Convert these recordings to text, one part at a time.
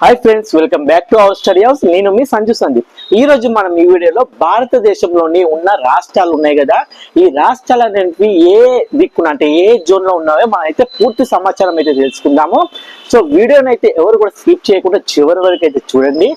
Hi friends welcome back to our study house నేను మీ సంజు సందీప్. ఈ రోజు మనం ఈ వీడియోలో భారతదేశంలోని ఉన్న రాష్ట్రాలు ఉన్నాయి కదా. ఈ రాష్ట్రాలు అనేవి ఏ దిక్కున అంటే ఏ జోన్లో ఉన్నాయో మనం అయితే పూర్తి సమాచారం అయితే తెలుసుకుందాము. సో వీడియోని అయితే ఎవరు కూడా స్కిప్ చేయకుండా చివరి వరకు అయితే చూడండి.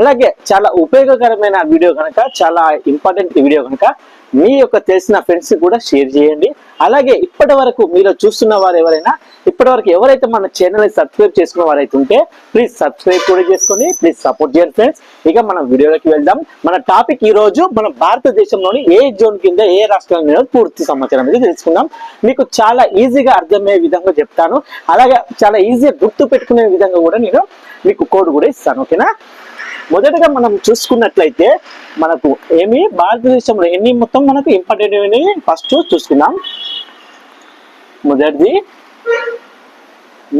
అలాగే చాలా ఉపయోగకరమైన వీడియో కనుక చాలా ఇంపార్టెంట్ వీడియో కనుక మీ యొక్క తెలిసిన ఫ్రెండ్స్ కూడా షేర్ చేయండి. అలాగే ఇప్పటి వరకు మీరు చూస్తున్న వారు ఎవరైనా ఇప్పటి వరకు ఎవరైతే మన ఛానల్ సబ్స్క్రైబ్ చేసుకున్న వారైతే ఉంటే ప్లీజ్ సబ్స్క్రైబ్ కూడా చేసుకోండి. ప్లీజ్ సపోర్ట్ చేయండి ఫ్రెండ్స్ ఇక మనం వీడియోలోకి వెళ్దాం. మన టాపిక్ ఈ రోజు మన భారతదేశంలోని ఏ జోన్ కింద ఏ రాష్ట్రం మీద పూర్తి సమాచారం అనేది తెలుసుకుందాం. మీకు చాలా ఈజీగా అర్థమయ్యే విధంగా చెప్తాను. అలాగే చాలా ఈజీగా గుర్తు పెట్టుకునే విధంగా కూడా నేను మీకు కోడ్ కూడా ఇస్తాను. ఓకేనా మొదటగా మనం చూసుకున్నట్లయితే మనకు ఏమి భారతదేశంలో ఎన్ని మొత్తం మనకు ఇంపార్టెంట్ ఫస్ట్ చూసుకుందాం. మొదటిది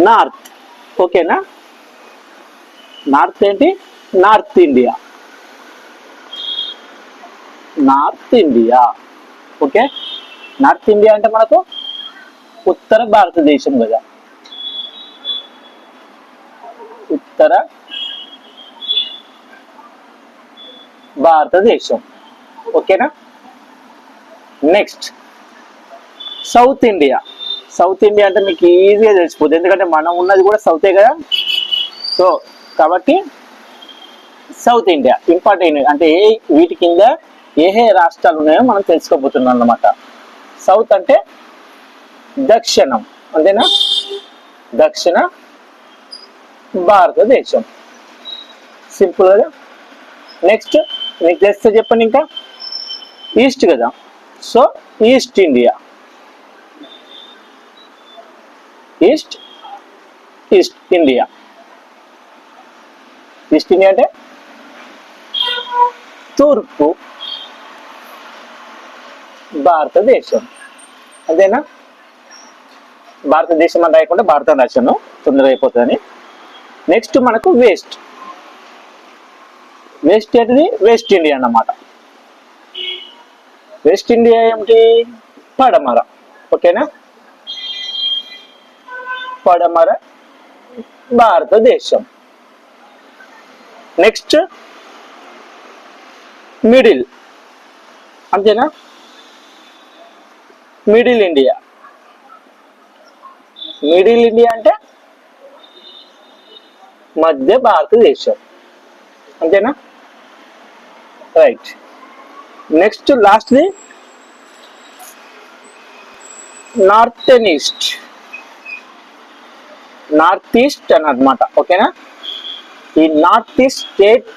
నార్త్ ఓకేనా నార్త్ ఏంటి? North India north India okay north India అంటే మనకు ఉత్తర భారతదేశం కదా. ఉత్తర భారతదేశం. ఓకేనా? Next south India south India అంటే మీకు ఈజీగా తెలిసిపోతుంది ఎందుకంటే మనం ఉన్నది కూడా సౌతే కదా? సో కాబట్టి సౌత్ ఇండియా ఇంపార్టెంట్ అంటే ఏ వీటి కింద ఏ ఏ రాష్ట్రాలు ఉన్నాయో మనం తెలుసుకోబోతున్నాం అన్నమాట. సౌత్ అంటే దక్షిణం. అంతేనా? దక్షిణ భారతదేశం. సింపుల్ కదా? నెక్స్ట్ మీకు చేస్తే చెప్పండి ఇంకా? ఈస్ట్ కదా? So east India east east India east India అంటే? తూర్పు భారతదేశం. అంతేనా భారతదేశం అని రాయకుండా భారత రాశాను. తొందరగా అయిపోతుందని. నెక్స్ట్ మనకు వేస్ట్ వెస్ట్ ఏంటిది? వెస్ట్ ఇండియా అన్నమాట. వెస్ట్ ఇండియా ఏమిటి? పడమర. ఓకేనా? పడమర భారతదేశం. నెక్స్ట్ మిడిల్ అంతేనా? మిడిల్ ఇండియా మిడిల్ ఇండియా అంటే మధ్య భారతదేశం. అంతేనా? Right next లాస్ట్ది north and east north east అని అనమాట ఓకేనా ఈ నార్త్ ఈస్ట్ స్టేట్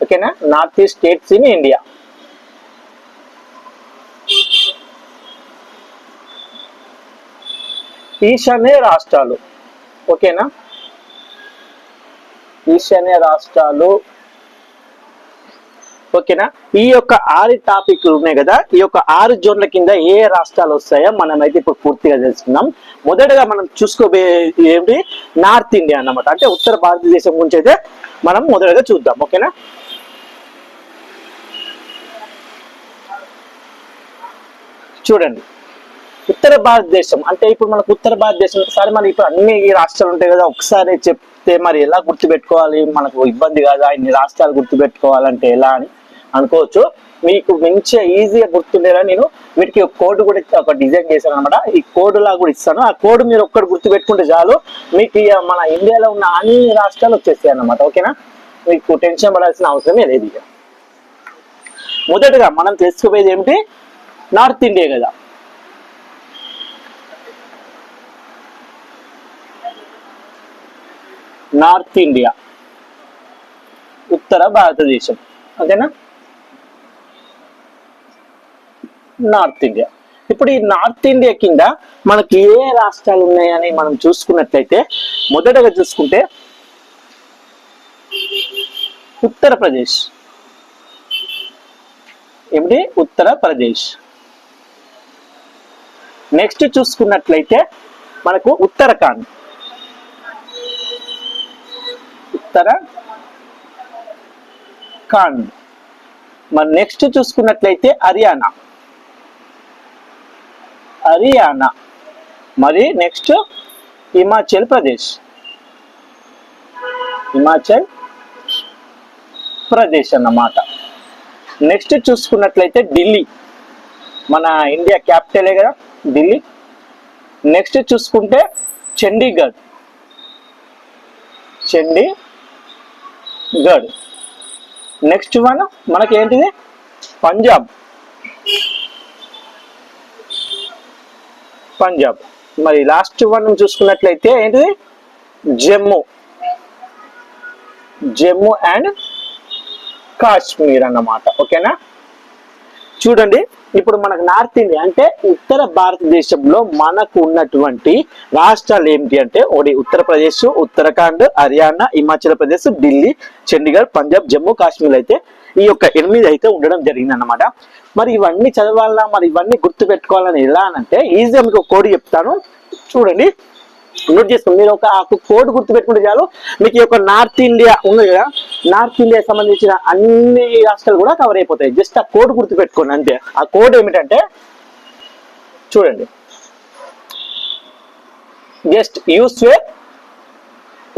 ఓకేనా north east states in India ఈశాన్య రాష్ట్రాలు ఓకేనా ఈశాన్య రాష్ట్రాలు. ఓకేనా? ఈ యొక్క ఆరు టాపిక్లు ఉన్నాయి కదా? ఈ యొక్క ఆరు జోన్ల కింద ఏ రాష్ట్రాలు వస్తాయో మనం అయితే ఇప్పుడు పూర్తిగా తెలుసుకుందాం. మొదటగా మనం చూసుకోబోయే ఏమిటి? నార్త్ ఇండియా అన్నమాట. అంటే ఉత్తర భారతదేశం గురించి అయితే మనం మొదటగా చూద్దాం. ఓకేనా? చూడండి. ఉత్తర భారతదేశం. అంటే ఇప్పుడు మనకు ఉత్తర భారతదేశం సరే మనం ఇప్పుడు అన్ని రాష్ట్రాలు ఉంటాయి కదా ఒకసారి చెప్తే మరి ఎలా గుర్తుపెట్టుకోవాలి? మనకు ఇబ్బంది కాదా? ఇన్ని రాష్ట్రాలు గుర్తుపెట్టుకోవాలంటే ఎలా అని అనుకోవచ్చు. మీకు మంచిగా ఈజీగా గుర్తుండేలా నేను వీటికి ఒక కోడ్ కూడా ఒక డిజైన్ చేశాను అనమాట ఈ కోడ్ లా కూడా ఇస్తాను. ఆ కోడ్ మీరు ఒక్కటి గుర్తుపెట్టుకుంటే చాలు. మీకు మన ఇండియాలో ఉన్న అన్ని రాష్ట్రాలు వచ్చేస్తాయి అన్నమాట. ఓకేనా? మీకు టెన్షన్ పడాల్సిన అవసరమే లేదు ఇక. మొదటగా మనం తెలుసుకోపోయేది ఏమిటి? నార్త్ ఇండియా కదా. North India. ఉత్తర భారతదేశం. ఓకేనా? North India. ఇప్పుడు ఈ నార్త్ ఇండియా కింద మనకి ఏ రాష్ట్రాలు ఉన్నాయని మనం చూసుకున్నట్లయితే మొదటగా చూసుకుంటే ఉత్తరప్రదేశ్. ఏమిటి? ఉత్తరప్రదేశ్. నెక్స్ట్ చూసుకున్నట్లయితే మనకు ఉత్తరాఖండ్. ఉత్తర ఖండ్ మరి నెక్స్ట్ చూసుకున్నట్లయితే హర్యానా. హర్యానా. మరి నెక్స్ట్ హిమాచల్ ప్రదేశ్. హిమాచల్ ప్రదేశ్ అన్నమాట. నెక్స్ట్ చూసుకున్నట్లయితే ఢిల్లీ. మన ఇండియా క్యాపిటలే కదా? ఢిల్లీ. నెక్స్ట్ చూసుకుంటే Chandigarh. Chandigarh. Next one మనకి ఏంటిది పంజాబ్. పంజాబ్. మరి లాస్ట్ వన్ చూసుకున్నట్లయితే ఏంటిది? జమ్మూ. జమ్మూ అండ్ కాశ్మీర్ అన్నమాట. ఓకేనా? చూడండి. ఇప్పుడు మనకు నార్త్ ఇండియా అంటే ఉత్తర భారతదేశంలో మనకు ఉన్నటువంటి రాష్ట్రాలు ఏమిటి అంటే ఒకటి ఉత్తరప్రదేశ్ ఉత్తరాఖండ్ హర్యానా హిమాచల్ ప్రదేశ్ ఢిల్లీ చండీగఢ్ పంజాబ్ జమ్మూ కాశ్మీర్ అయితే ఈ యొక్క ఎనిమిది అయితే ఉండడం జరిగింది అన్నమాట మరి ఇవన్నీ చదవాలన్నా మరి ఇవన్నీ గుర్తు పెట్టుకోవాలని ఎలా అంటే ఈజీగా మీకు కోడి చెప్తాను. చూడండి. నోట్ చేసుకోండి మీరు ఒక కోడ్ గుర్తు పెట్టుకుంటే చాలు. మీకు ఈ యొక్క నార్త్ ఇండియా ఉంది కదా? నార్త్ ఇండియా సంబంధించిన అన్ని రాష్ట్రాలు కూడా కవర్ అయిపోతాయి. జస్ట్ ఆ కోడ్ గుర్తు పెట్టుకోండి అంతే. ఆ కోడ్ ఏమిటంటే చూడండి. Just U square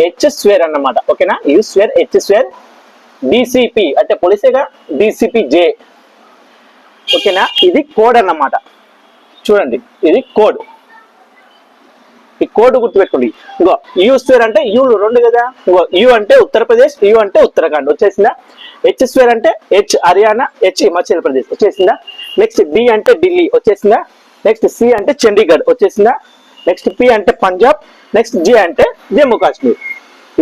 H square అన్నమాట. ఓకేనా? U square H square DCP అంటే పోలీసేగా డిసిపి జే ఓకేనా? ఇది కోడ్ అన్నమాట. చూడండి. ఇది కోడ్ కోడ్ గుర్తుపెట్టుకోండి. ఇంకో యూ స్క్వేర్ అంటే యూలు రెండు కదా? ఇంకో యూ అంటే ఉత్తరప్రదేశ్ యూ అంటే ఉత్తరాఖండ్. వచ్చేసిందా? హెచ్ స్క్వేర్ అంటే హెచ్ హర్యానా హెచ్ హిమాచల్ ప్రదేశ్. వచ్చేసిందా? నెక్స్ట్ డి అంటే ఢిల్లీ. వచ్చేసిందా? నెక్స్ట్ సి అంటే చండీగఢ్. వచ్చేసిందా? నెక్స్ట్ పి అంటే పంజాబ్ నెక్స్ట్ జి అంటే జమ్మూ కాశ్మీర్.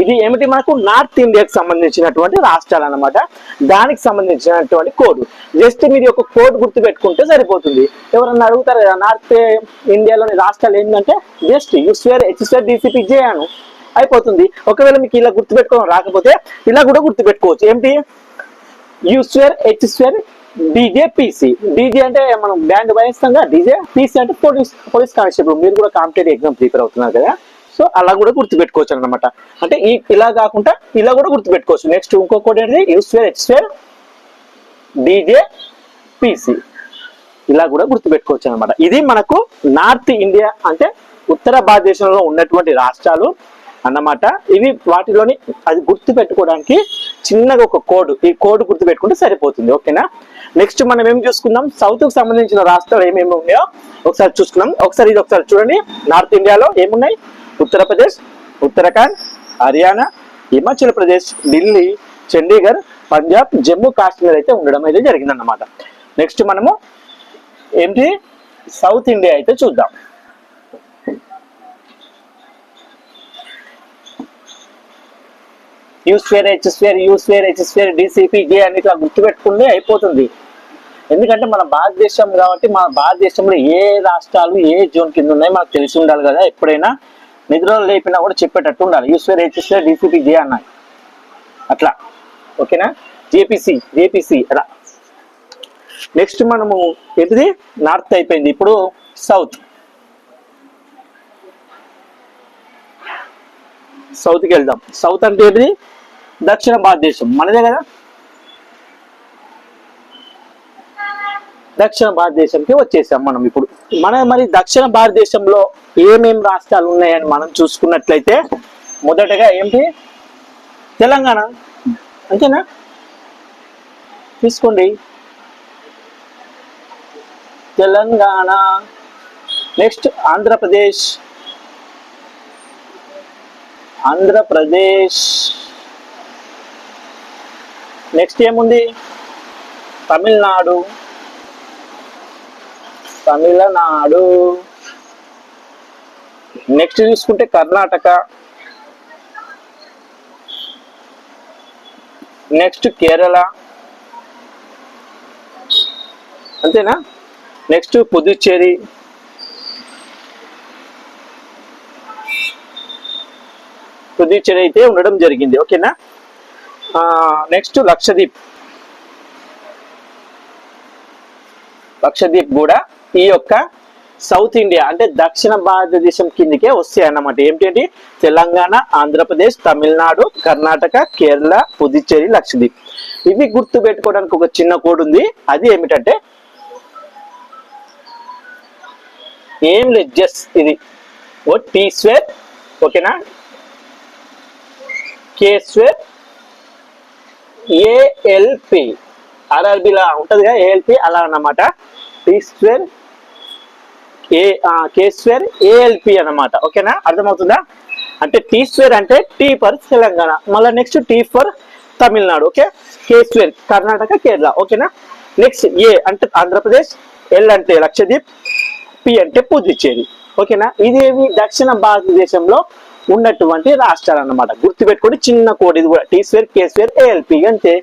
ఇది ఏమిటి మనకు నార్త్ ఇండియాకి సంబంధించినటువంటి రాష్ట్రాలు అన్నమాట. దానికి సంబంధించినటువంటి కోడ్. జస్ట్ మీరు ఒక కోడ్ గుర్తు పెట్టుకుంటే సరిపోతుంది. ఎవరన్నా అడుగుతారు కదా నార్త్ ఇండియాలోని రాష్ట్రాలు ఏంటంటే? Just U square H square DCP J అను. అయిపోతుంది. ఒకవేళ మీకు ఇలా గుర్తు పెట్టుకోవడం రాకపోతే ఇలా కూడా గుర్తు పెట్టుకోవచ్చు ఏంటి U square H square DJ PC DJ అంటే మనం బ్యాండ్ వాయిస్తాం కదా. డీజే పీసీ అంటే పోలీస్ పోలీస్ కానిస్టేబుల్. మీరు కూడా కాంపిటేటివ్ ఎగ్జామ్ ప్రిపేర్ అవుతున్నారు కదా. సో అలా కూడా గుర్తుపెట్టుకోవచ్చు అనమాట అంటే ఈ ఇలా కాకుండా ఇలా కూడా గుర్తుపెట్టుకోవచ్చు. నెక్స్ట్ ఇంకొకటి ఏంటి యూస్వేర్ హెచ్స్వేర్ డీజే పీసీ ఇలా కూడా గుర్తుపెట్టుకోవచ్చు అనమాట ఇది మనకు నార్త్ ఇండియా అంటే ఉత్తర భారతదేశంలో ఉన్నటువంటి రాష్ట్రాలు అన్నమాట. ఇవి వాటిలోని అది గుర్తు పెట్టుకోవడానికి చిన్నగా ఒక కోడ్ ఈ కోడ్ గుర్తు పెట్టుకుంటే సరిపోతుంది. ఓకేనా? నెక్స్ట్ మనం ఏం చూసుకుందాం? సౌత్కు సంబంధించిన రాష్ట్రాలు ఏమేమి ఉన్నాయో ఒకసారి చూసుకుందాం. ఒకసారి ఇది ఒకసారి చూడండి. నార్త్ ఇండియాలో ఏమున్నాయి? ఉత్తరప్రదేశ్ ఉత్తరాఖండ్ హర్యానా హిమాచల్ ప్రదేశ్ ఢిల్లీ చండీగఢ్ పంజాబ్ జమ్మూ కాశ్మీర్ అయితే ఉండడం అయితే జరిగిందన్నమాట. నెక్స్ట్ మనము ఏంటి సౌత్ ఇండియా అయితే చూద్దాం. U square H square U square H square DCP J అని ఇట్లా గుర్తుపెట్టుకుంటే అయిపోతుంది. ఎందుకంటే మన భారతదేశం కాబట్టి మన భారతదేశంలో ఏ రాష్ట్రాలు ఏ జోన్ కింద ఉన్నాయో మనకు తెలిసి ఉండాలి కదా ఎప్పుడైనా. నిద్రలో లేపినా కూడా చెప్పేటట్టు ఉండాలి. యూస్వేర్ హెచ్ఎస్ఏ డీసీపీ జే అన్నాయి అట్లా. ఓకేనా? జేపీసీ జేపీసీ అలా నెక్స్ట్ మనము ఏంటిది నార్త్ అయిపోయింది. ఇప్పుడు సౌత్ సౌత్కి వెళ్దాం. సౌత్ అంటే ఏంటిది దక్షిణ భారతదేశం. మనదే కదా? దక్షిణ భారతదేశంకి వచ్చేసాం మనం ఇప్పుడు. మన మరి దక్షిణ భారతదేశంలో ఏమేం రాష్ట్రాలు ఉన్నాయని మనం చూసుకున్నట్లయితే మొదటగా ఏంటి? తెలంగాణ. అంతేనా? తీసుకోండి. తెలంగాణ. నెక్స్ట్ ఆంధ్రప్రదేశ్. ఆంధ్రప్రదేశ్. నెక్స్ట్ ఏముంది? తమిళనాడు. తమిళనాడు. నెక్స్ట్ చూసుకుంటే కర్ణాటక. నెక్స్ట్ కేరళ. అంతేనా? నెక్స్ట్ పుదుచ్చేరి. పుదుచ్చేరి అయితే ఉండడం జరిగింది. ఓకేనా? నెక్స్ట్ లక్షద్వీప్. లక్షద్వీప్ కూడా ఈ యొక్క సౌత్ ఇండియా అంటే దక్షిణ భారతదేశం కిందకే వస్తాయి అన్నమాట. ఏంటంటే తెలంగాణ ఆంధ్రప్రదేశ్ తమిళనాడు కర్ణాటక కేరళ పుదుచ్చేరి లక్షద్వీప్. ఇవి గుర్తు పెట్టుకోవడానికి ఒక చిన్న కోడ్ ఉంది. అది ఏమిటంటే ఏం లేదు జస్ట్ ఇది. ఓ టీ స్వేర్ ఓకేనా? కే స్వేర్ ఏఎల్పి ఆర్ఆర్బిలా ఉంటుంది కదా ఏఎల్పి అలా అన్నమాట. T square A K square ALP అన్నమాట. ఓకేనా? అర్థమవుతుందా? అంటే టీ స్క్వేర్ అంటే టీ ఫర్ తెలంగాణ. మళ్ళీ next T for Tamil Nadu okay? K square Karnataka Kerala ఓకేనా? నెక్స్ట్ ఏ అంటే ఆంధ్రప్రదేశ్ ఎల్ అంటే లక్షద్వీప్ పి అంటే పుదుచ్చేరి ఓకేనా? ఇదేవి దక్షిణ భారతదేశంలో ఉన్నటువంటి రాష్ట్రాలు అన్నమాట. గుర్తుపెట్టుకోండి చిన్న కోడ్ ఇది కూడా. T square K square ALP అంతే.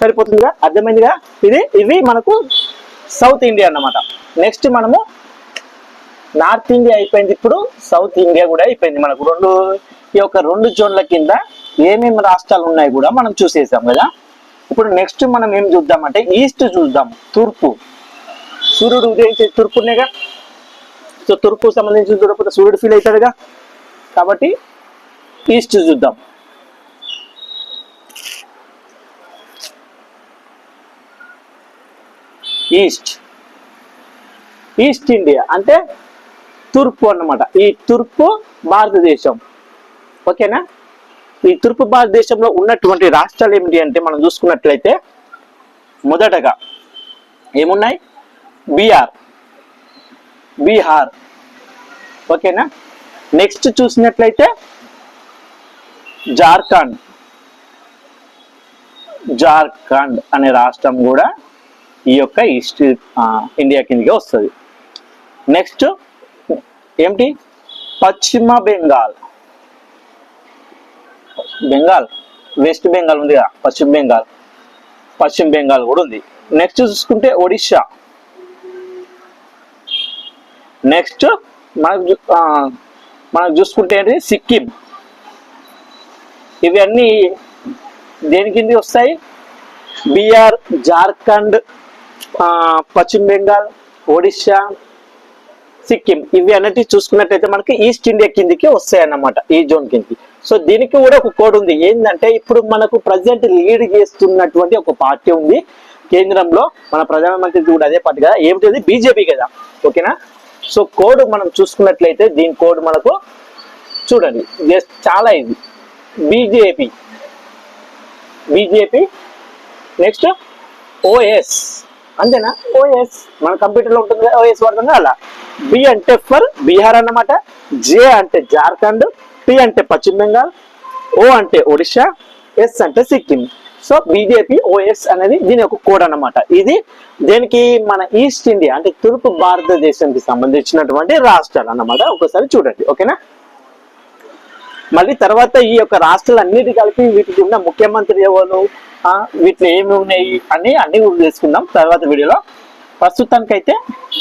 సరిపోతుందిగా? అర్థమైందిగా? ఇది ఇవి మనకు సౌత్ ఇండియా అన్నమాట. నెక్స్ట్ మనము నార్త్ ఇండియా అయిపోయింది ఇప్పుడు సౌత్ ఇండియా కూడా అయిపోయింది మనకు. రెండు ఈ యొక్క రెండు జోన్ల కింద ఏమేమి రాష్ట్రాలు ఉన్నాయి కూడా మనం చూసేసాం కదా. ఇప్పుడు నెక్స్ట్ మనం ఏం చూద్దామంటే ఈస్ట్ చూద్దాం తూర్పు. సూర్యుడు ఉదయించే తూర్పునేగా సో తూర్పు సంబంధించి చూడకపోతే సూర్యుడు ఫీల్ అవుతాడుగా. కాబట్టి ఈస్ట్ చూద్దాం. East east India. అంటే తూర్పు అన్నమాట. ఈ తూర్పు భారతదేశం. ఓకేనా? ఈ తూర్పు భారతదేశంలో ఉన్నటువంటి రాష్ట్రాలు ఏమిటి అంటే మనం చూసుకున్నట్లయితే మొదటగా ఏమున్నాయి? బీహార్. బీహార్. ఓకేనా? నెక్స్ట్ చూసినట్లయితే జార్ఖండ్. జార్ఖండ్ అనే రాష్ట్రం కూడా ఈ యొక్క ఈస్ట్ ఇండియా కిందకి వస్తుంది. నెక్స్ట్ ఏమిటి? పశ్చిమ బెంగాల్. బెంగాల్ వెస్ట్ బెంగాల్ ఉంది కదా పశ్చిమ బెంగాల్. పశ్చిమ బెంగాల్ కూడా ఉంది. నెక్స్ట్ చూసుకుంటే ఒడిశా. నెక్స్ట్ మనకు మనకు చూసుకుంటే ఏంటి? సిక్కిం. ఇవన్నీ దేని కింద వస్తాయి? బీహార్ జార్ఖండ్ పశ్చిమ బెంగాల్ ఒడిశా సిక్కిం. ఇవి అన్నిటి చూసుకున్నట్టయితే మనకి ఈస్ట్ ఇండియా కిందికి వస్తాయి అన్నమాట ఈ జోన్ కింది సో దీనికి కూడా ఒక కోడ్ ఉంది. ఏంటంటే ఇప్పుడు మనకు ప్రజెంట్ లీడ్ చేస్తున్నటువంటి ఒక పార్టీ ఉంది. కేంద్రంలో మన ప్రధానమంత్రి కూడా అదే పార్టీ కదా. ఏమిటి బీజేపీ కదా. ఓకేనా? సో కోడ్ మనం చూసుకున్నట్లయితే దీని కోడ్ మనకు చూడండి. జస్ట్ చాలా ఇది. బీజేపీ. బీజేపీ. నెక్స్ట్ ఓఎస్ అంతేనా? ఓఎస్ మన కంప్యూటర్లో ఉంటుంది ఓఎస్ వాడుతుంది? అలా. బి అంటే ఫర్ బీహార్ అన్నమాట. జే అంటే జార్ఖండ్ పి అంటే పశ్చిమ బెంగాల్ ఓ అంటే ఒడిశా ఎస్ అంటే సిక్కిం. సో బీజేపీ ఓఎస్ అనేది దీని యొక్క కోడ్ అన్నమాట. ఇది దీనికి మన ఈస్ట్ ఇండియా అంటే తూర్పు భారతదేశానికి సంబంధించినటువంటి రాష్ట్రాలు అన్నమాట. ఒకసారి చూడండి ఓకేనా? మళ్ళీ తర్వాత ఈ యొక్క రాష్ట్రాలు అన్నిటి కలిపి వీటికి ఉన్న ముఖ్యమంత్రి ఎవరు? వీటిని వీటిలో ఏమి ఉన్నాయి అని అన్ని తెలుసుకుందాం తర్వాత వీడియోలో ప్రస్తుతానికైతే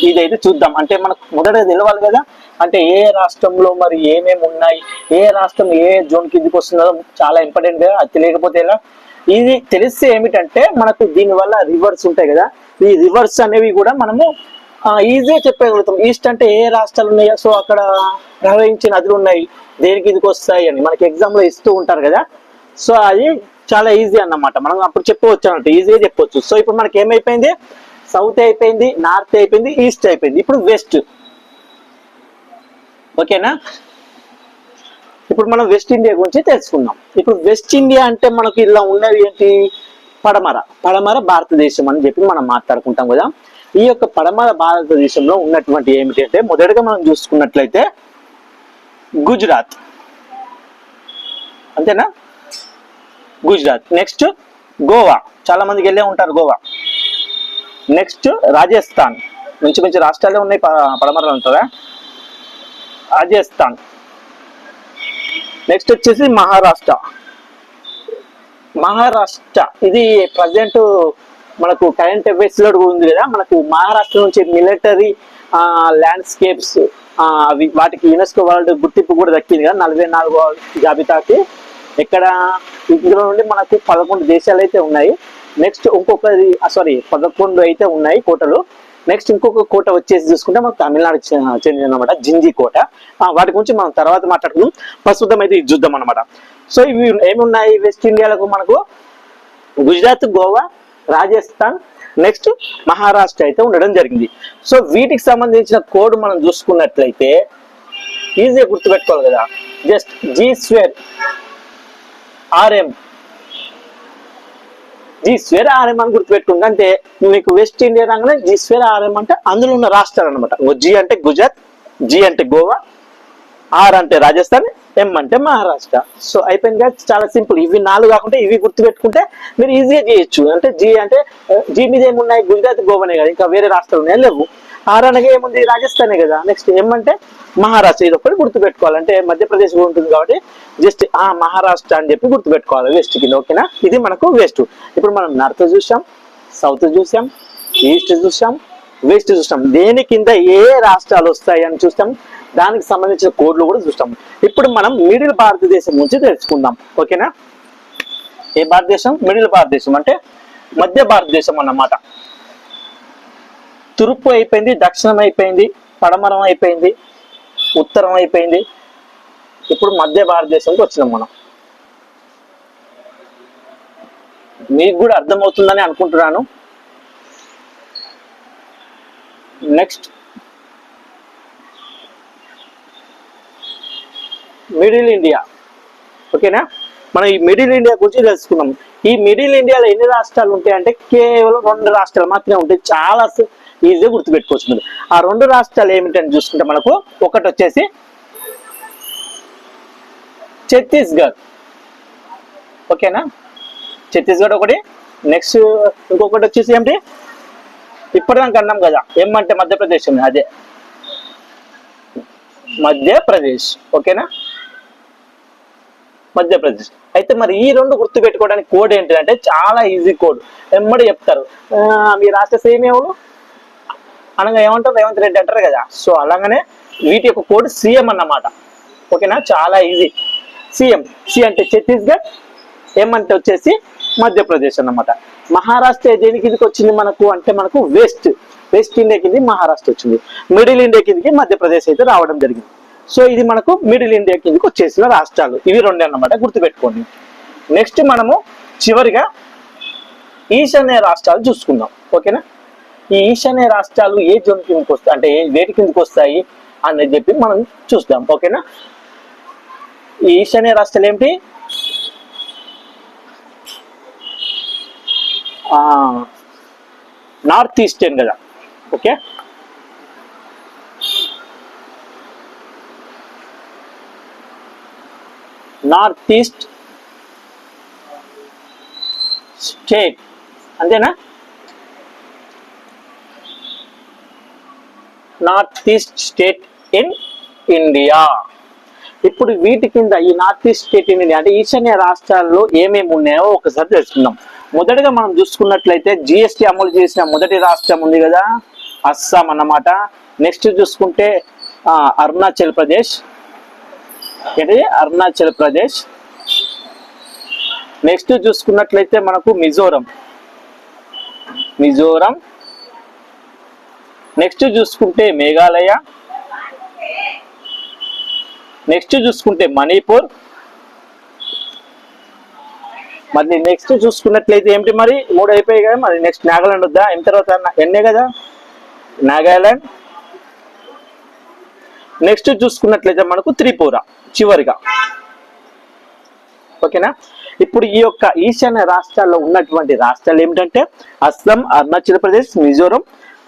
ఇదైతే చూద్దాం. అంటే మనకు మొదట తెలవాలి కదా అంటే ఏ రాష్ట్రంలో మరి ఏమేమి ఉన్నాయి ఏ రాష్ట్రం ఏ జోన్ కిందికి వస్తుందో చాలా ఇంపార్టెంట్ కదా అది తెలియకపోతే ఎలా? ఇది తెలిస్తే ఏమిటంటే మనకు దీనివల్ల రివర్స్ ఉంటాయి కదా ఈ రివర్స్ అనేవి కూడా మనము ఈజీగా చెప్పగలుగుతాం. ఈస్ట్ అంటే ఏ రాష్ట్రాలు ఉన్నాయో సో అక్కడ ప్రవహించే నదులు ఉన్నాయి దేనికి ఇదికి వస్తాయి అని మనకి ఎగ్జామ్లో ఇస్తూ ఉంటారు కదా. సో అది చాలా ఈజీ అన్నమాట. మనం అప్పుడు చెప్పవచ్చు అన్నట్టు ఈజీగా చెప్పవచ్చు సో ఇప్పుడు మనకి ఏమైపోయింది? సౌత్ అయిపోయింది నార్త్ అయిపోయింది ఈస్ట్ అయిపోయింది. ఇప్పుడు వెస్ట్. ఓకేనా? ఇప్పుడు మనం వెస్ట్ ఇండియా గురించి తెలుసుకుందాం. ఇప్పుడు వెస్ట్ ఇండియా అంటే మనకు ఇలా ఉన్నది ఏంటి? పడమర. పడమర భారతదేశం అని చెప్పి మనం మాట్లాడుకుంటాం కదా. ఈ యొక్క పడమర భారతదేశంలో ఉన్నటువంటి ఏమిటి అంటే మొదటగా మనం చూసుకున్నట్లయితే గుజరాత్. అంతేనా? గుజరాత్. నెక్స్ట్ గోవా. చాలా మందికి వెళ్ళే ఉంటారు గోవా. నెక్స్ట్ రాజస్థాన్ మంచి మంచి రాష్ట్రాలే ఉన్నాయి ప- ఉంటుందా రాజస్థాన్ నెక్స్ట్ వచ్చేసి మహారాష్ట్ర మహారాష్ట్ర ఇది ప్రజెంట్ మనకు కరెంట్ అఫైర్స్లో ఉంది కదా మనకు మహారాష్ట్ర నుంచి మిలిటరీ ల్యాండ్స్కేప్స్ అవి వాటికి యునెస్కో వరల్డ్ గుర్తింపు కూడా దక్కింది కదా నలభై నాలుగో జాబితాకి. ఇక్కడ ఇందులో నుండి మనకు పదకొండు దేశాలు అయితే ఉన్నాయి. నెక్స్ట్ ఇంకొకది సారీ పదకొండు అయితే ఉన్నాయి కోటలు. నెక్స్ట్ ఇంకొక కోట వచ్చేసి చూసుకుంటే మనకు తమిళనాడు చెందిన అనమాట జింజి కోట. వాటి గురించి మనం తర్వాత మాట్లాడుకుందాం. ప్రస్తుతం అయితే ఇది చూద్దాం అనమాట సో ఇవి ఏమి ఉన్నాయి వెస్ట్ ఇండియాలకు మనకు? గుజరాత్ గోవా రాజస్థాన్ నెక్స్ట్ మహారాష్ట్ర అయితే ఉండడం జరిగింది. సో వీటికి సంబంధించిన కోడ్ మనం చూసుకున్నట్లయితే ఈజీగా గుర్తుపెట్టుకోవాలి కదా. Just G square RM G square RM అని అంటే మీకు వెస్ట్ ఇండియా రాగానే జీ స్వేర ఆర్ఎం అంటే అందులో ఉన్న రాష్ట్రాలు అనమాట జీ అంటే గుజరాత్ జీ అంటే గోవా ఆర్ అంటే రాజస్థాన్ ఎం అంటే మహారాష్ట్ర సో అయిపోయింది కదా చాలా సింపుల్. ఇవి నాలుగు కాకుండా ఇవి గుర్తుపెట్టుకుంటే మీరు ఈజీగా చేయొచ్చు. అంటే జీ అంటే జీ మీద ఏమున్నాయి? గుజరాత్ గోవానే కదా. ఇంకా వేరే రాష్ట్రాలు ఉన్నాయి. లేవు. ఆర్ అనగా ఏముంది? రాజస్థానే కదా. నెక్స్ట్ ఏమంటే మహారాష్ట్ర ఇది ఒకటి గుర్తుపెట్టుకోవాలంటే మధ్యప్రదేశ్ ఉంటుంది కాబట్టి జస్ట్ ఆ మహారాష్ట్ర అని చెప్పి గుర్తుపెట్టుకోవాలి. వెస్ట్ కింద ఓకేనా ఇది మనకు వెస్ట్ ఇప్పుడు మనం నార్త్ చూసాం సౌత్ చూసాం ఈస్ట్ చూసాం వెస్ట్ చూసాం. దేని కింద ఏ రాష్ట్రాలు వస్తాయి అని చూస్తాం? దానికి సంబంధించిన కోడ్లు కూడా చూస్తాం ఇప్పుడు మనం మిడిల్ భారతదేశం నుంచి తెలుసుకుందాం. ఓకేనా? ఏ భారతదేశం? మిడిల్ భారతదేశం అంటే మధ్య భారతదేశం అన్నమాట. తూర్పు అయిపోయింది దక్షిణం అయిపోయింది పడమరం అయిపోయింది ఉత్తరం అయిపోయింది. ఇప్పుడు మధ్య భారతదేశంకి వచ్చినాం మనం. మీకు కూడా అర్థమవుతుందని అనుకుంటున్నాను. Next middle India. ఓకేనా? మనం ఈ మిడిల్ ఇండియా గురించి తెలుసుకున్నాం. ఈ మిడిల్ ఇండియాలో ఎన్ని రాష్ట్రాలు ఉంటాయంటే కేవలం రెండు రాష్ట్రాలు మాత్రమే ఉంటాయి. చాలా ఈజీగా గుర్తుపెట్టుకోవచ్చు మీరు ఆ రెండు రాష్ట్రాలు ఏమిటని చూసుకుంటే మనకు ఒకటి వచ్చేసి ఛత్తీస్గఢ్. ఓకేనా? ఛత్తీస్గఢ్ ఒకటి. నెక్స్ట్ ఇంకొకటి వచ్చేసి ఏమిటి? ఇప్పటిదాకా అన్నాం కదా. ఏమంటే మధ్యప్రదేశ్ అదే. మధ్యప్రదేశ్. ఓకేనా? మధ్యప్రదేశ్. అయితే మరి ఈ రెండు గుర్తు పెట్టుకోవడానికి కోడ్ ఏంటంటే చాలా ఈజీ కోడ్ ఎమ్మడి చెప్తారు. మీ రాష్ట్ర సేమ్ ఏమో అనగా ఏమంటారు? రేవంత్ రెడ్డి అంటారు కదా. సో అలాగనే వీటి యొక్క కోడ్ సీఎం అన్నమాట. ఓకేనా? చాలా ఈజీ సీఎం. సి అంటే ఛత్తీస్గఢ్ ఏం అంటే వచ్చేసి మధ్యప్రదేశ్ అన్నమాట. మహారాష్ట్ర దేనికి ఇదికి వచ్చింది మనకు? అంటే మనకు వెస్ట్ వెస్ట్ ఇండియా కింద మహారాష్ట్ర వచ్చింది. మిడిల్ ఇండియా కిందకి మధ్యప్రదేశ్ అయితే రావడం జరిగింది. సో ఇది మనకు మిడిల్ ఇండియా కిందకి వచ్చేసిన రాష్ట్రాలు. ఇవి రెండే అన్నమాట గుర్తుపెట్టుకోండి. నెక్స్ట్ మనము చివరిగా ఈశాన్య రాష్ట్రాలు చూసుకుందాం. ఓకేనా? ఈ ఈశాన్య రాష్ట్రాలు ఏ జోన్ కిందకి వస్తాయి? అంటే ఏ వేటి కిందకి వస్తాయి అనేది చెప్పి మనం చూద్దాం ఓకేనా? ఈ ఈశాన్య రాష్ట్రాలు ఏమిటి? నార్త్ ఈస్టర్న్ కదా. ఓకే? North east state. అంతేనా? North east state in India. ఇప్పుడు వీటి కింద ఈ north east state in India అంటే ఈశాన్య రాష్ట్రాల్లో ఏమేమి ఉన్నాయో ఒకసారి తెలుసుకుందాం. మొదటగా మనం చూసుకున్నట్లయితే జిఎస్టి అమలు చేసిన మొదటి రాష్ట్రం ఉంది కదా అస్సాం అన్నమాట. నెక్స్ట్ చూసుకుంటే అరుణాచల్ ప్రదేశ్ ఇది అరుణాచల్ ప్రదేశ్. నెక్స్ట్ చూసుకున్నట్లయితే మనకు మిజోరం. మిజోరం. నెక్స్ట్ చూసుకుంటే మేఘాలయ. నెక్స్ట్ చూసుకుంటే మణిపూర్. మరి నెక్స్ట్ చూసుకున్నట్లయితే ఏమిటి మరి? మూడు అయిపోయాయి కదా మరి. నెక్స్ట్ నాగాలాండ్ వద్దా? ఏం తర్వాత ఎన్నే కదా? నాగాలాండ్. నెక్స్ట్ చూసుకున్నట్లయితే మనకు త్రిపుర. చివరిగా. ఓకేనా? ఇప్పుడు ఈ యొక్క ఈశాన్య రాష్ట్రాల్లో ఉన్నటువంటి రాష్ట్రాలు ఏమిటంటే అస్సాం అరుణాచల్ ప్రదేశ్ మిజోరం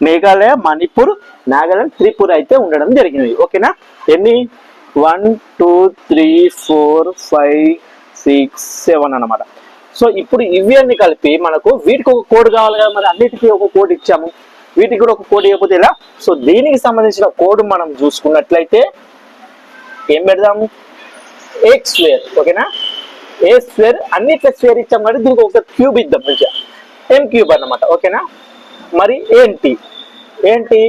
మేఘాలయ మణిపూర్ నాగాలాండ్ త్రిపుర అయితే ఉండడం జరిగింది ఓకేనా? ఎన్ని? One two three four five six seven అన్నమాట. సో ఇప్పుడు ఇవి అన్ని కలిపి మనకు వీటికి ఒక కోడ్ కావాలి కదా మరి? అన్నిటికీ ఒక కోడ్ ఇచ్చాము. వీటికి కూడా ఒక కోడ్ ఇవ్వకపోతే ఎలా? సో దీనికి సంబంధించిన కోడ్ మనం చూసుకున్నట్లయితే ఏం పెడదాము ఎక్స్ స్క్వేర్ ఓకేనా ఏ స్క్వేర్ అన్నిట్లో స్క్వేర్ ఇచ్చాం కాబట్టి దీనికి ఒక క్యూబ్ ఇద్దాం మంచిగా. ఎం క్యూబ్ అన్నమాట ఓకేనా మరి ఏంటి ఏంటి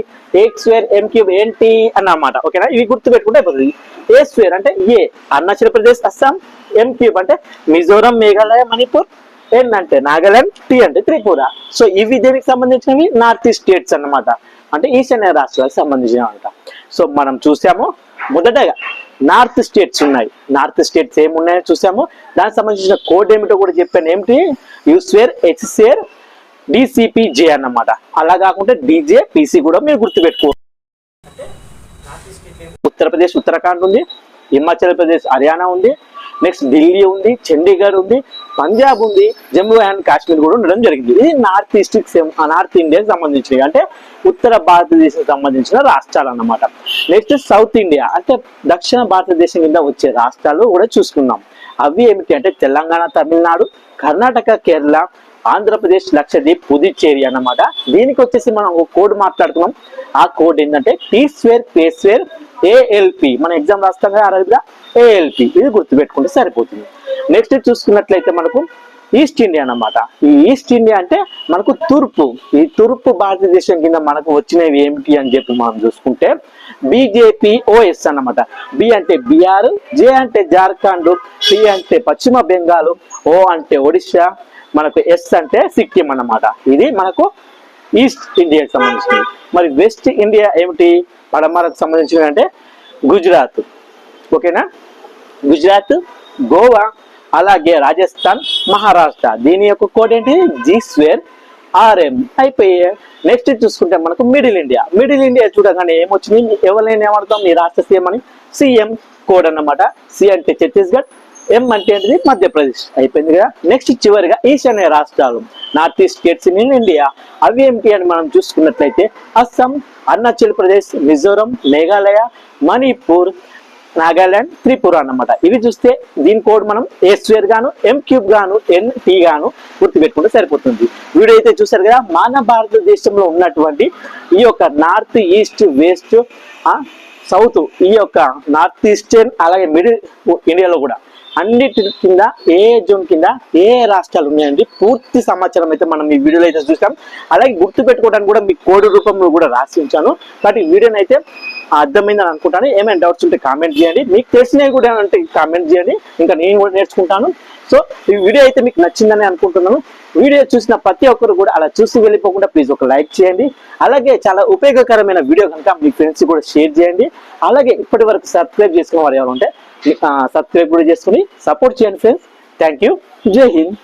ఎక్స్ స్క్వేర్ ఎం క్యూబ్ ఏంటి అన్నమాట ఓకేనా ఇవి గుర్తు పెట్టుకుంటే అయిపోతుంది. ఏ స్క్వేర్ అంటే A Arunachal Pradesh Assam M cube అంటే మిజోరం మేఘాలయ మణిపూర్ ఎన్ అంటే నాగాలాండ్ టీ అంటే త్రిపుర. సో ఇవి దేనికి సంబంధించినవి? నార్త్ ఈస్ట్ స్టేట్స్ అన్నమాట. అంటే ఈశాన్య రాష్ట్రాలకు సంబంధించినవి అంట సో మనం చూసాము మొదటగా నార్త్ స్టేట్స్ ఉన్నాయి. నార్త్ స్టేట్స్ ఏమున్నాయో చూసాము. దానికి సంబంధించిన కోడ్ ఏమిటో కూడా చెప్పాను. ఏమిటి? యూస్వేర్ హెచ్సేర్ డిసిపిజే అన్నమాట. అలా కాకుండా డీజే పీసీ కూడా మీరు గుర్తుపెట్టుకో. ఉత్తరప్రదేశ్ ఉత్తరాఖండ్ ఉంది. హిమాచల్ ప్రదేశ్ హర్యానా ఉంది. నెక్స్ట్ ఢిల్లీ ఉంది చండీగఢ్ ఉంది పంజాబ్ ఉంది జమ్మూ అండ్ కాశ్మీర్ కూడా ఉండడం జరిగింది. ఇది నార్త్ ఈస్ట్ నార్త్ ఇండియాకి సంబంధించినవి. అంటే ఉత్తర భారతదేశం సంబంధించిన రాష్ట్రాలు అన్నమాట. Next south India. అంటే దక్షిణ భారతదేశం కింద వచ్చే రాష్ట్రాలు కూడా చూసుకున్నాం అవి ఏమిటి అంటే తెలంగాణ తమిళనాడు కర్ణాటక కేరళ ఆంధ్రప్రదేశ్ లక్షద్వీప్ పుదుచ్చేరి అన్నమాట. దీనికి వచ్చేసి మనం ఒక కోడ్ మాట్లాడుతున్నాం. ఆ కోడ్ ఏంటంటే టీ స్వేర్ పే స్వేర్ ఏఎల్పి మనం ఎగ్జామ్ రాస్తాం కదా అరబిగా ఏఎల్పి ఇది గుర్తుపెట్టుకుంటే సరిపోతుంది. నెక్స్ట్ చూసుకున్నట్లయితే మనకు ఈస్ట్ ఇండియా అన్నమాట. ఈ ఈస్ట్ ఇండియా అంటే మనకు తూర్పు. ఈ తూర్పు భారతదేశం కింద మనకు వచ్చినవి ఏమిటి అని చెప్పి మనం చూసుకుంటే బీజేపీ ఓఎస్ అన్నమాట. బి అంటే బీఆర్ జే అంటే జార్ఖండ్ సి అంటే పశ్చిమ బెంగాల్ ఓ అంటే ఒడిశా మనకు ఎస్ అంటే సిక్కిం అన్నమాట. ఇది మనకు ఈస్ట్ ఇండియాకి సంబంధించింది. మరి వెస్ట్ ఇండియా ఏమిటి? పడమరకు సంబంధించినవి అంటే గుజరాత్ ఓకేనా? గుజరాత్ గోవా అలాగే రాజస్థాన్ మహారాష్ట్ర దీని యొక్క కోడ్ ఏంటి? జీ స్వేర్ ఆర్ఎం అయిపోయి నెక్స్ట్ చూసుకుంటే మనకు మిడిల్ ఇండియా మిడిల్ ఇండియా చూడగానే ఏమొచ్చింది? ఎవరైనా ఏమడతాం ఈ రాష్ట్ర సీఎం అని. సీఎం కోడ్ అన్నమాట. సి అంటే ఛత్తీస్గఢ్ ఎం అంటే ఏంటిది? మధ్యప్రదేశ్. అయిపోయింది కదా? నెక్స్ట్ చివరిగా ఈశాన్య రాష్ట్రాలు. North east states in India అవి ఏమిటి అని మనం చూసుకున్నట్లయితే అస్సాం అరుణాచల్ ప్రదేశ్ మిజోరం మేఘాలయ మణిపూర్ నాగాలాండ్ త్రిపుర అన్నమాట. ఇవి చూస్తే దీని కోడ్ మనం ఏ స్క్వేర్ గాను ఎం క్యూబ్ గాను ఎన్ టీ గాను గుర్తుపెట్టుకుంటే సరిపోతుంది. వీడియో అయితే చూసారు కదా? మన భారతదేశంలో ఉన్నటువంటి ఈ యొక్క నార్త్ ఈస్ట్ వెస్ట్ సౌత్ ఈ యొక్క నార్త్ ఈస్టర్న్ అలాగే మిడిల్ ఇండియాలో కూడా. అన్నిటి కింద ఏ జోన్ కింద ఏ రాష్ట్రాలు ఉన్నాయండి? పూర్తి సమాచారం అయితే మనం ఈ వీడియోలో అయితే చూసాం అలాగే గుర్తు పెట్టుకోవడానికి కూడా మీ కోడ్ రూపంలో కూడా రాసి ఉంచాను. కాబట్టి ఈ వీడియోని అయితే అర్థమైందని అనుకుంటాను. ఏమైనా డౌట్స్ ఉంటే కామెంట్ చేయండి. మీకు తెలిసినవి కూడా అంటే కామెంట్ చేయండి. ఇంకా నేను కూడా నేర్చుకుంటాను. సో ఈ వీడియో అయితే మీకు నచ్చిందని అనుకుంటున్నాను. వీడియో చూసిన ప్రతి ఒక్కరు కూడా అలా చూసి వెళ్ళిపోకుండా ప్లీజ్ ఒక లైక్ చేయండి. అలాగే చాలా ఉపయోగకరమైన వీడియో కనుక మీ ఫ్రెండ్స్ కూడా షేర్ చేయండి. అలాగే ఇప్పటి వరకు సబ్స్క్రైబ్ చేసుకున్న వారు ఎవరు ఉంటే సబ్స్క్రైబ్ కూడా చేసుకుని సపోర్ట్ చేయండి ఫ్రెండ్స్ థ్యాంక్ యూ జై హింద్